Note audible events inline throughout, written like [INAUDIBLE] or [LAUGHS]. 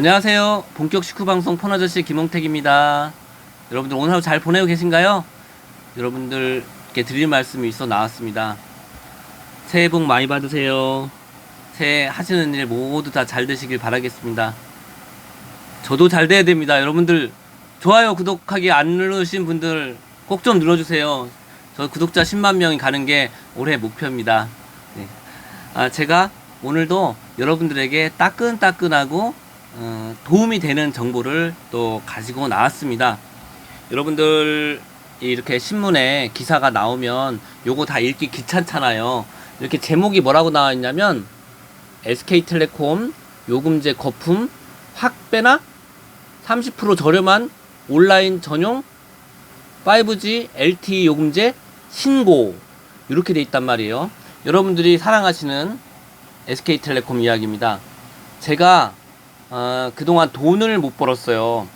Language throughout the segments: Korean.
안녕하세요. 본격 식후 방송 폰아저씨 김홍택입니다. 여러분들 오늘 하루 잘 보내고 계신가요? 여러분들께 드릴 말씀이 있어 나왔습니다. 새해 복 많이 받으세요. 새해 하시는 일 모두 다 잘 되시길 바라겠습니다. 저도 잘 돼야 됩니다. 여러분들 좋아요, 구독하기 안 누르신 분들 꼭 좀 눌러주세요. 저 구독자 10만 명이 가는 게 올해 목표입니다. 네. 아, 제가 오늘도 여러분들에게 따끈따끈하고 어, 도움이 되는 정보를 또 가지고 나왔습니다. 여러분들 이렇게 신문에 기사가 나오면 요거 다 읽기 귀찮잖아요. 이렇게 제목이 뭐라고 나와 있냐면 SK텔레콤 요금제 거품 확 빼나 30% 저렴한 온라인 전용 5G LTE 요금제 신고 이렇게 돼 있단 말이에요. 여러분들이 사랑하시는 SK텔레콤 이야기입니다. 제가 어, 그동안 돈을 못 벌었어요.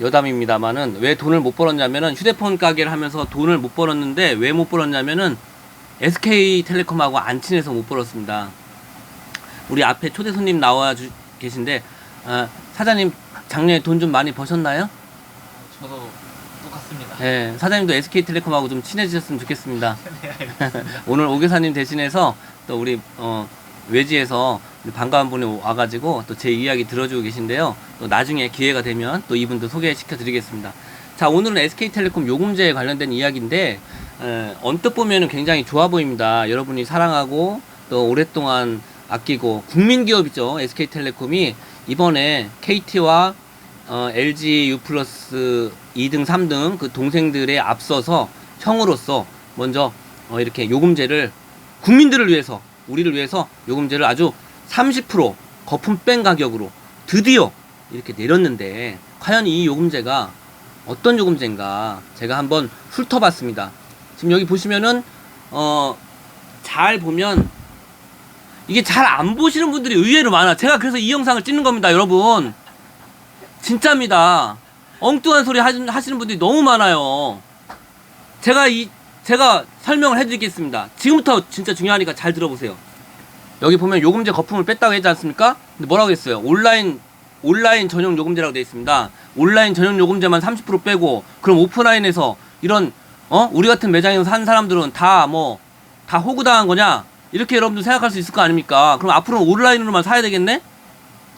여담입니다만은 왜 돈을 못 벌었냐면은 휴대폰 가게를 하면서 돈을 못 벌었는데 왜 못 벌었냐면은 SK텔레콤하고 안 친해서 못 벌었습니다. 우리 앞에 초대 손님 나와 주, 계신데 어, 사장님 작년에 돈 좀 많이 버셨나요? 저도 똑같습니다. 네, 사장님도 SK텔레콤하고 좀 친해지셨으면 좋겠습니다. 네. [LAUGHS] 오늘 오교사님 대신해서 또 우리 어, 외지에서 반가운 분이 와가지고 또 제 이야기 들어주고 계신데요. 또 나중에 기회가 되면 또 이분도 소개시켜 드리겠습니다. 자, 오늘은 SK텔레콤 요금제에 관련된 이야기인데 에, 언뜻 보면은 굉장히 좋아 보입니다. 여러분이 사랑하고 또 오랫동안 아끼고 국민 기업이죠. SK텔레콤이 이번에 KT와 어, LG U 플러스 2등, 3등 그 동생들에 앞서서 형으로서 먼저 어, 이렇게 요금제를 국민들을 위해서 우리를 위해서 요금제를 아주 30% 거품 뺀 가격으로 드디어 이렇게 내렸는데 과연 이 요금제가 어떤 요금제인가 제가 한번 훑어봤습니다. 지금 여기 보시면은 어 잘 보면 이게 잘 안 보시는 분들이 의외로 많아. 제가 그래서 이 영상을 찍는 겁니다, 여러분. 진짜입니다. 엉뚱한 소리 하시- 하시는 분들이 너무 많아요. 제가 이 제가 설명을 해드리겠습니다. 지금부터 진짜 중요하니까 잘 들어보세요. 여기 보면 요금제 거품을 뺐다고 했지 않습니까? 근데 뭐라고 했어요? 온라인 온라인 전용 요금제라고 되어 있습니다. 온라인 전용 요금제만 30% 빼고 그럼 오프라인에서 이런 어 우리 같은 매장에서 산 사람들은 다 뭐 다 호구당한 거냐? 이렇게 여러분들 생각할 수 있을 거 아닙니까? 그럼 앞으로는 온라인으로만 사야 되겠네?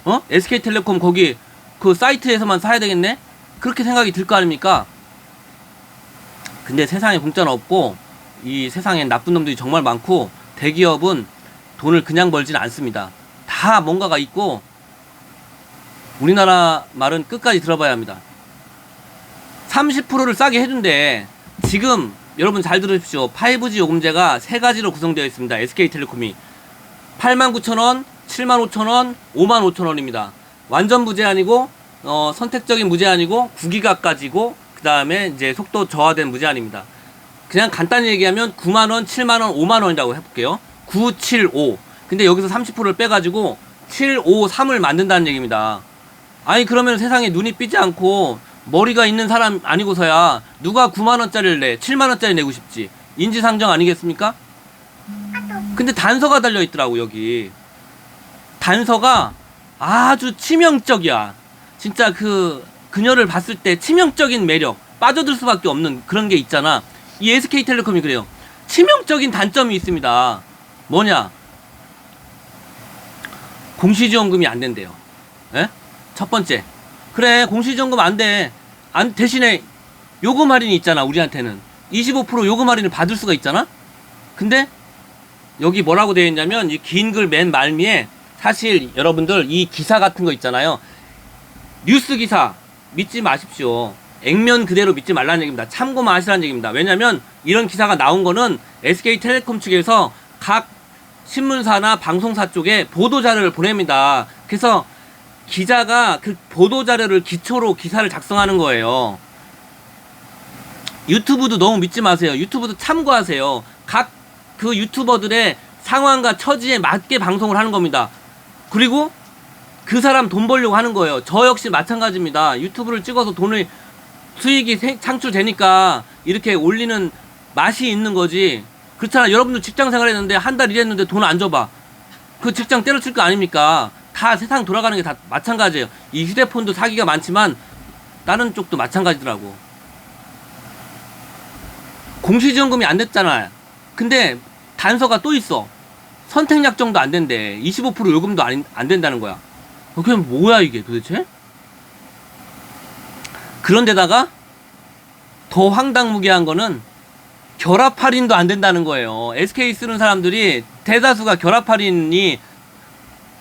어? SK텔레콤 거기 그 사이트에서만 사야 되겠네? 그렇게 생각이 들 거 아닙니까? 근데 세상에 공짜는 없고 이 세상엔 나쁜 놈들이 정말 많고 대기업은 돈을 그냥 벌지는 않습니다. 다 뭔가가 있고 우리나라 말은 끝까지 들어봐야 합니다. 30%를 싸게 해준대. 지금 여러분 잘 들으십시오. 5G 요금제가 세 가지로 구성되어 있습니다. SK텔레콤이 89,000원, 75,000원, 55,000원입니다. 완전 무제한이고 어, 선택적인 무제한이고 9기가까지고 그 다음에 이제 속도 저하된 무제한입니다. 그냥 간단히 얘기하면 9만 원, 7만 원, 5만 원이라고 해볼게요. 9, 7, 5. 근데 여기서 30%를 빼가지고 7, 5, 3을 만든다는 얘기입니다. 아니 그러면 세상에 눈이 삐지 않고 머리가 있는 사람 아니고서야 누가 9만 원짜리를 내, 7만 원짜리 내고 싶지. 인지상정 아니겠습니까? 근데 단서가 달려 있더라고 여기. 단서가 아주 치명적이야. 진짜 그 그녀를 봤을 때 치명적인 매력, 빠져들 수밖에 없는 그런 게 있잖아. 이 SK텔레콤이 그래요. 치명적인 단점이 있습니다. 뭐냐? 공시지원금이 안 된대요. 예? 첫 번째. 그래, 공시지원금 안 돼. 안, 대신에 요금 할인이 있잖아, 우리한테는. 25% 요금 할인을 받을 수가 있잖아? 근데 여기 뭐라고 되어 있냐면 이 긴 글 맨 말미에 사실 여러분들 이 기사 같은 거 있잖아요. 뉴스 기사 믿지 마십시오. 액면 그대로 믿지 말라는 얘기입니다. 참고만 하시라는 얘기입니다. 왜냐면 이런 기사가 나온 거는 SK텔레콤 측에서 각 신문사나 방송사 쪽에 보도 자료를 보냅니다. 그래서 기자가 그 보도 자료를 기초로 기사를 작성하는 거예요. 유튜브도 너무 믿지 마세요. 유튜브도 참고하세요. 각 그 유튜버들의 상황과 처지에 맞게 방송을 하는 겁니다. 그리고 그 사람 돈 벌려고 하는 거예요. 저 역시 마찬가지입니다. 유튜브를 찍어서 돈을 수익이 생- 창출되니까 이렇게 올리는 맛이 있는 거지. 그렇잖아. 여러분들 직장 생활했는데 한 달 일했는데 돈 안 줘봐. 그 직장 때려칠 거 아닙니까? 다다 세상 돌아가는 게 다 마찬가지예요. 이 휴대폰도 사기가 많지만 다른 쪽도 마찬가지더라고. 공시지원금이 안 됐잖아. 근데 단서가 또 있어. 선택 약정도 안 된대. 25% 요금도 안, 안 된다는 거야. 어, 그럼 뭐야 이게 도대체? 그런데다가 더 황당무계한 거는 결합 할인도 안 된다는 거예요. SK 쓰는 사람들이 대다수가 결합 할인이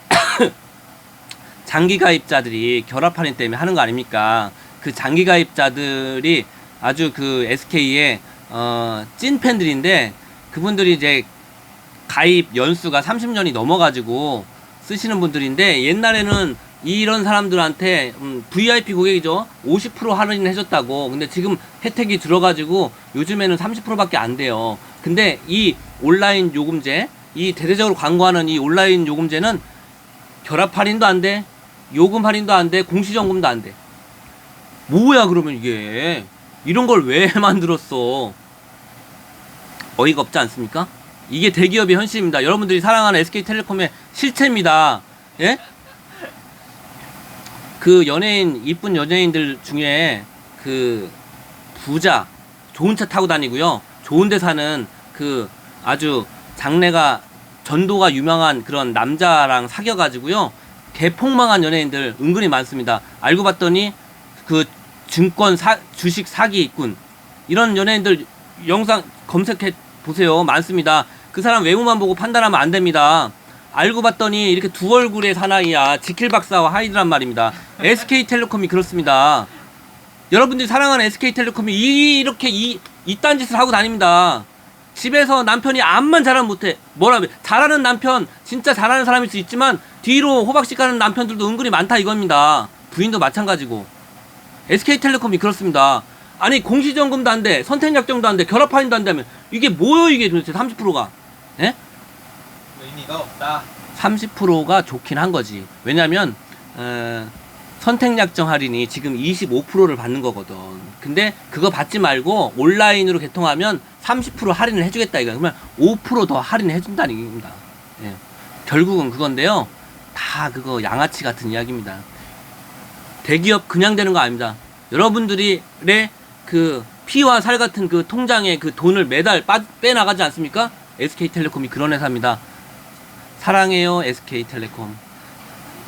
[COUGHS] 장기 가입자들이 결합 할인 때문에 하는 거 아닙니까? 그 장기 가입자들이 아주 그 SK의 어, 찐 팬들인데 그분들이 이제 가입 연수가 30년이 넘어가지고 쓰시는 분들인데 옛날에는 이런 사람들한테 음, VIP 고객이죠 50% 할인 해줬다고 근데 지금 혜택이 들어가지고 요즘에는 30%밖에 안 돼요 근데 이 온라인 요금제 이 대대적으로 광고하는 이 온라인 요금제는 결합 할인도 안 돼 요금 할인도 안 돼 공시정금도 안 돼 뭐야 그러면 이게 이런 걸 왜 [LAUGHS] 만들었어 어이가 없지 않습니까? 이게 대기업의 현실입니다. 여러분들이 사랑하는 SK텔레콤의 실체입니다. 예? 그 연예인 이쁜 연예인들 중에 그 부자 좋은 차 타고 다니고요. 좋은 데 사는 그 아주 장래가 전도가 유명한 그런 남자랑 사귀어 가지고요. 개폭망한 연예인들 은근히 많습니다. 알고 봤더니 그 증권 사, 주식 사기꾼 이런 연예인들 영상 검색해 보세요. 많습니다. 그 사람 외모만 보고 판단하면 안 됩니다. 알고 봤더니 이렇게 두 얼굴의 사나이야. 지킬 박사와 하이드란 말입니다. SK텔레콤이 그렇습니다. 여러분들이 사랑하는 SK텔레콤이 이- 이렇게 이, 이딴 짓을 하고 다닙니다. 집에서 남편이 암만 잘하면 못해. 뭐라 그 잘하는 남편, 진짜 잘하는 사람일 수 있지만 뒤로 호박씨 가는 남편들도 은근히 많다 이겁니다. 부인도 마찬가지고. SK텔레콤이 그렇습니다. 아니 공시지원금도 안 돼, 선택약정도 안 돼, 결합할인도 안 되면 이게 뭐요 이게 도대체 30%가? 예? 의미가 없다. 30%가 좋긴 한 거지. 왜냐면 어, 선택약정 할인이 지금 25%를 받는 거거든. 근데 그거 받지 말고 온라인으로 개통하면 30% 할인을 해주겠다 이거. 그러면 5%더 할인을 해준다는 얘기입니다. 예. 결국은 그건데요. 다 그거 양아치 같은 이야기입니다. 대기업 그냥 되는 거 아닙니다. 여러분들이 그 피와 살 같은 그 통장에 그 돈을 매달 빠, 빼나가지 않습니까? SK텔레콤이 그런 회사입니다. 사랑해요 SK텔레콤.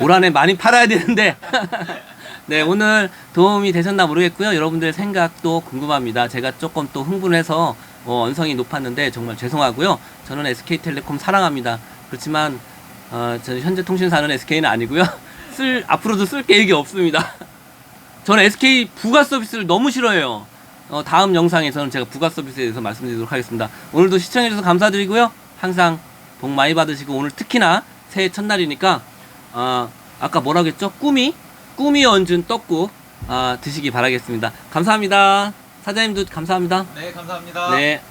올 한해 많이 팔아야 되는데 [LAUGHS] 네 오늘 도움이 되셨나 모르겠고요. 여러분들 생각도 궁금합니다. 제가 조금 또 흥분해서 어, 언성이 높았는데 정말 죄송하고요. 저는 SK텔레콤 사랑합니다. 그렇지만 어, 저는 현재 통신사는 SK는 아니고요. [LAUGHS] 쓸 앞으로도 쓸 계획이 없습니다. [LAUGHS] 저는 SK 부가 서비스를 너무 싫어해요. 어, 다음 영상에서는 제가 부가 서비스에 대해서 말씀드리도록 하겠습니다. 오늘도 시청해주셔서 감사드리고요. 항상 복 많이 받으시고 오늘 특히나 새해 첫날이니까 어, 아까 뭐라고 했죠? 꾸미? 꾸미 얹은 떡국 아, 드시기 바라겠습니다. 감사합니다. 사장님도 감사합니다. 네, 감사합니다. 네.